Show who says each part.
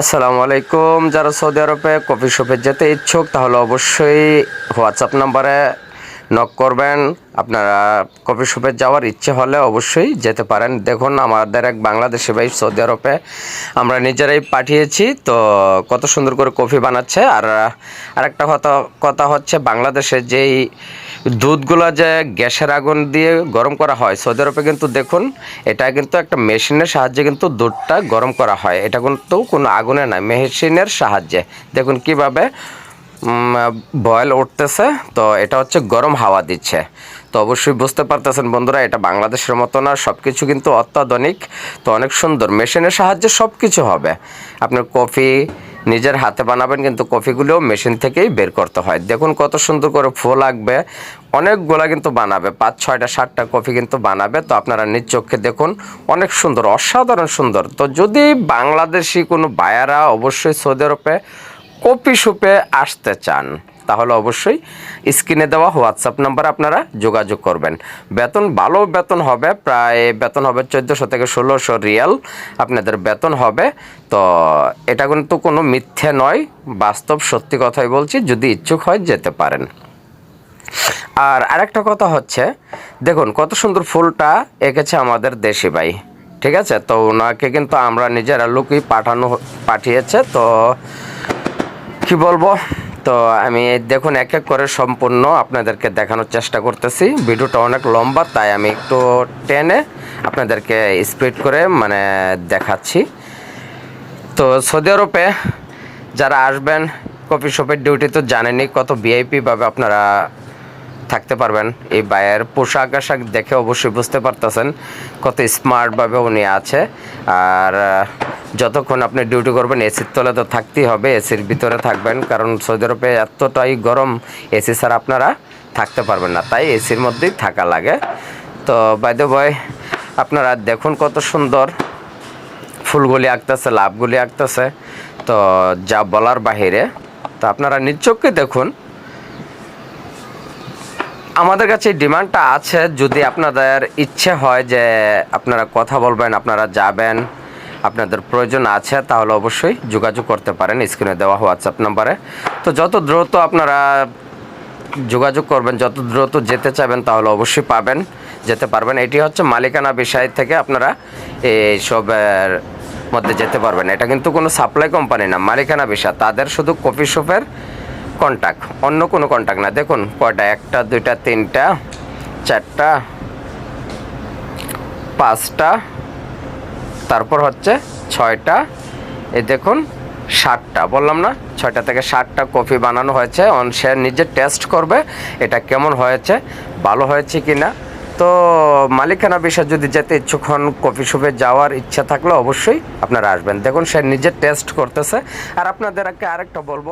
Speaker 1: আসসালামু আলাইকুম। যারা সৌদি আরবে কফি শপে যেতে ইচ্ছুক, তাহলে অবশ্যই হোয়াটসঅ্যাপ নাম্বারে নক করবেন। আপনারা কফি শপে যাওয়ার ইচ্ছে হলে অবশ্যই যেতে পারেন। দেখুন, আমাদের এক বাংলাদেশি ভাই সৌদি আরবে আমরা নিজেরাই পাঠিয়েছি, তো কত সুন্দর করে কফি বানাচ্ছে। আর আরেকটা কথা কথা হচ্ছে, বাংলাদেশে যেই দুধগুলো যে গ্যাসের আগুন দিয়ে গরম করা হয়, সৌদি আরবে কিন্তু দেখুন, এটা কিন্তু একটা মেশিনের সাহায্যে কিন্তু দুধটা গরম করা হয়। এটা কিন্তু কোনো আগুনে না, মেশিনের সাহায্যে। দেখুন কীভাবে বয়েল উঠতেছে, তো এটা হচ্ছে গরম হাওয়া দিচ্ছে। তো অবশ্যই বুঝতে পারতেছেন বন্ধুরা, এটা বাংলাদেশের মতো না সব কিছু কিন্তু অত্যাধুনিক, তো অনেক সুন্দর। মেশিনের সাহায্যে সব কিছু হবে। আপনার কফি নিজের হাতে বানাবেন, কিন্তু কফিগুলোও মেশিন থেকেই বের করতে হয়। দেখুন কত সুন্দর করে ফুল আঁকবে। অনেকগুলো কিন্তু বানাবে, পাঁচ, ছয়টা, সাতটা কফি কিন্তু বানাবে। তো আপনারা নিজ চোখে দেখুন, অনেক সুন্দর, অসাধারণ সুন্দর। তো যদি বাংলাদেশি কোনো বায়ারা অবশ্যই সৌদি আরবে কপি শপে আসতে চান তাহলে অবশ্যই স্ক্রিনে দেওয়া হোয়াটসঅ্যাপ নাম্বার আপনারা যোগাযোগ করবেন। বেতন ভালো বেতন হবে, প্রায় বেতন হবে চোদ্দোশো থেকে ষোলোশো রিয়াল আপনাদের বেতন হবে। তো এটা কিন্তু কোনো মিথ্যে নয়, বাস্তব সত্যি কথাই বলছি, যদি ইচ্ছুক হয় যেতে পারেন। আর আরেকটা কথা হচ্ছে, দেখুন কত সুন্দর ফুলটা এঁকেছে আমাদের দেশি ভাই, ঠিক আছে? তো ওনাকে কিন্তু আমরা নিজেরা লোকই পাঠানো, পাঠিয়েছে, তো কি বলব? তো আমি দেখুন, এক এক করে সম্পূর্ণ আপনাদেরকে দেখানোর চেষ্টা করতেছি। ভিডিওটা অনেক লম্বা, তাই আমি একটু টেনে আপনাদেরকে স্পিড করে মানে দেখাচ্ছি। তো সৌদি আরবে যারা আসবেন, কফি শপের ডিউটি তো জানেনই কত ভিআইপি ভাবে আপনারা থাকতে পারবেন। এই বায়ের পোশাক আশাক দেখে অবশ্যই বুঝতে পারতেছেন কত স্মার্টভাবে উনি আছে। আর যতক্ষণ আপনি ডিউটি করবেন এসির তলে তো থাকতেই হবে এসির ভিতরে থাকবেন, কারণ সৌদি আরবে এতটাই গরম এসি ছাড়া আপনারা থাকতে পারবেন না। তাই এসির মধ্যেই থাকা লাগে। তো বাইদে বয় আপনারা দেখুন কত সুন্দর ফুলগুলি আঁকতেছে, লাভগুলি আঁকতেছে। তো, যা বলার বাহিরে, তো আপনারা নিজ চোখে দেখুন। আমাদের কাছে ডিমান্ডটা আছে, যদি আপনাদের ইচ্ছে হয় যে আপনারা কথা বলবেন, আপনারা যাবেন আপনাদের প্রয়োজন আছে, তাহলে অবশ্যই যোগাযোগ করতে পারেন। স্ক্রিনে দেওয়া হোয়াটসঅ্যাপ নাম্বারে। তো যত দ্রুত আপনারা যোগাযোগ করবেন, যত দ্রুত যেতে চাবেন তাহলে অবশ্যই পাবেন, যেতে পারবেন। এটি হচ্ছে মালিকানা বিষয় থেকে আপনারা এইসবের মধ্যে যেতে পারবেন। এটা কিন্তু কোনো সাপ্লাই কোম্পানি না, মালিকানা বিষয়। তাদের শুধু কফি শপের কন্ট্যাক্ট অন্য কোনো কন্ট্যাক্ট না। দেখুন, কয়টা? একটা, দুইটা, তিনটা, চারটা, পাঁচটা তারপর হচ্ছে ছয়টা। এই দেখুন ষাটটা বললাম না, ছয়টা থেকে ষাটটা কফি বানানো হয়েছে। অন, সে নিজে টেস্ট করবে, এটা কেমন হয়েছে, ভালো হয়েছে কি না তো মালিকানা বিষয় যদি যেতে ইচ্ছুক হন কফি শপে যাওয়ার ইচ্ছা থাকলে অবশ্যই আপনারা আসবেন। দেখুন, সে নিজে টেস্ট করতেছে। আর আপনাদেরকে আরেকটা বলব